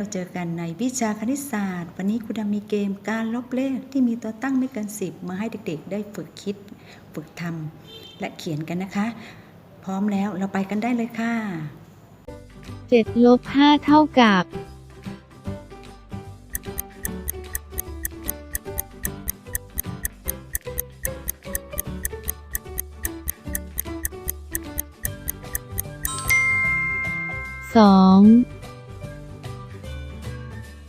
เราเจอกันในวิชาคณิตศาสตร์ วันนี้ครูดำมีเกมการลบเลขที่มีตัวตั้งไม่เกินสิบมาให้เด็กๆ ได้ฝึกคิด ฝึกทำและเขียนกันนะคะ พร้อมแล้วเราไปกันได้เลยค่ะ 7 ลบ 5 เท่ากับส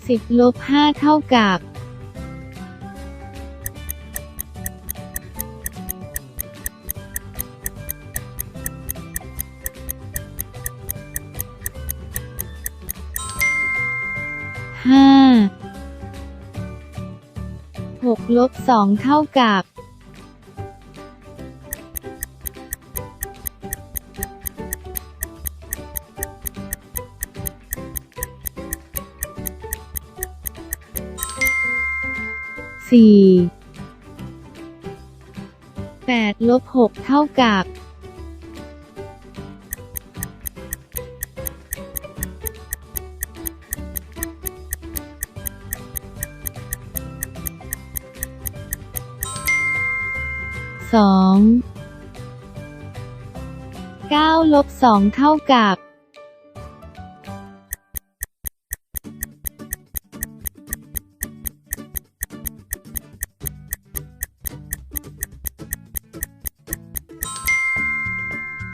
องสิบลบห้าเท่ากับห้าหกลบสองเท่ากับ สี่แปดลบหกเท่ากับสองเก้าลบสองเท่ากับ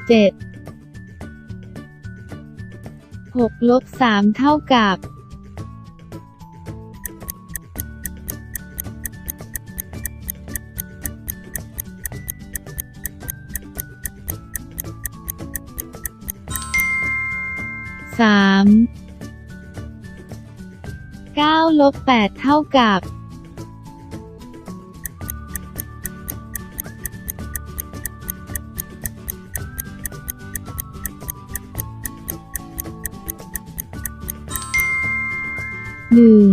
เจ็ดหกลบสามเท่ากับสามเก้าลบแปดเท่ากับ หนึ่ง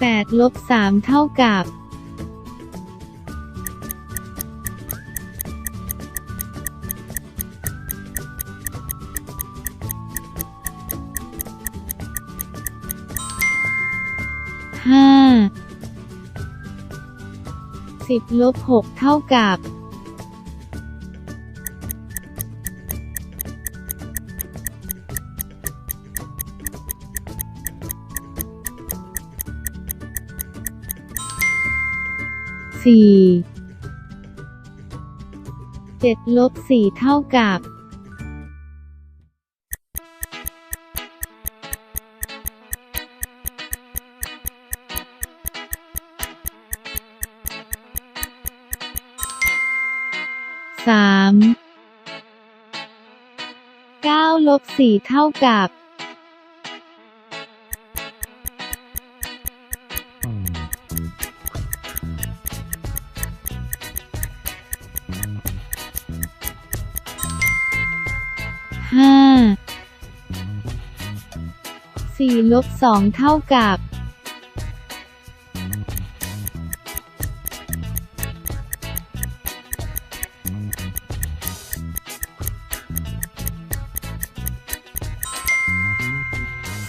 แปดลบสามเท่ากับห้าสิบลบหกเท่ากับ สี่เจ็ดลบสี่เท่ากับสามเก้าลบสี่เท่ากับ ห้าสี่ลบสองเท่ากับ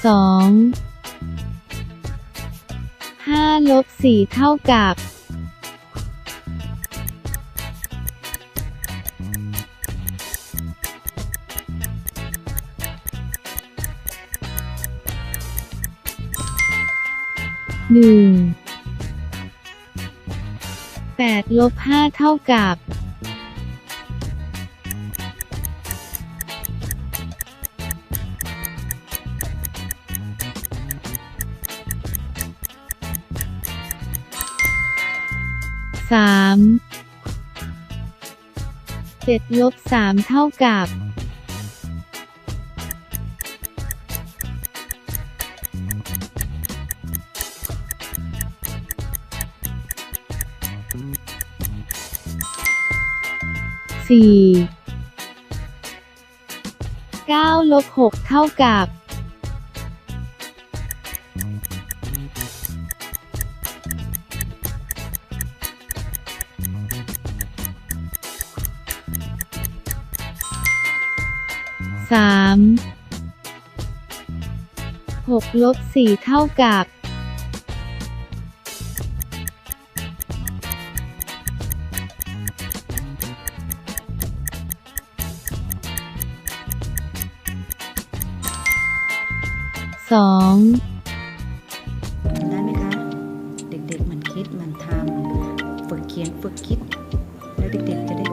สองห้าลบสี่เท่ากับ หนึ่งแปดลบห้าเท่ากับสามเจ็ดลบสามเท่ากับ สี่เก้าลบหกเท่ากับสาม6ลบ4เท่ากับ สองได้ไหมคะ เด็กๆมันคิดมันทำฝึกเขียนฝึกคิด แล้วเด็กๆจะได้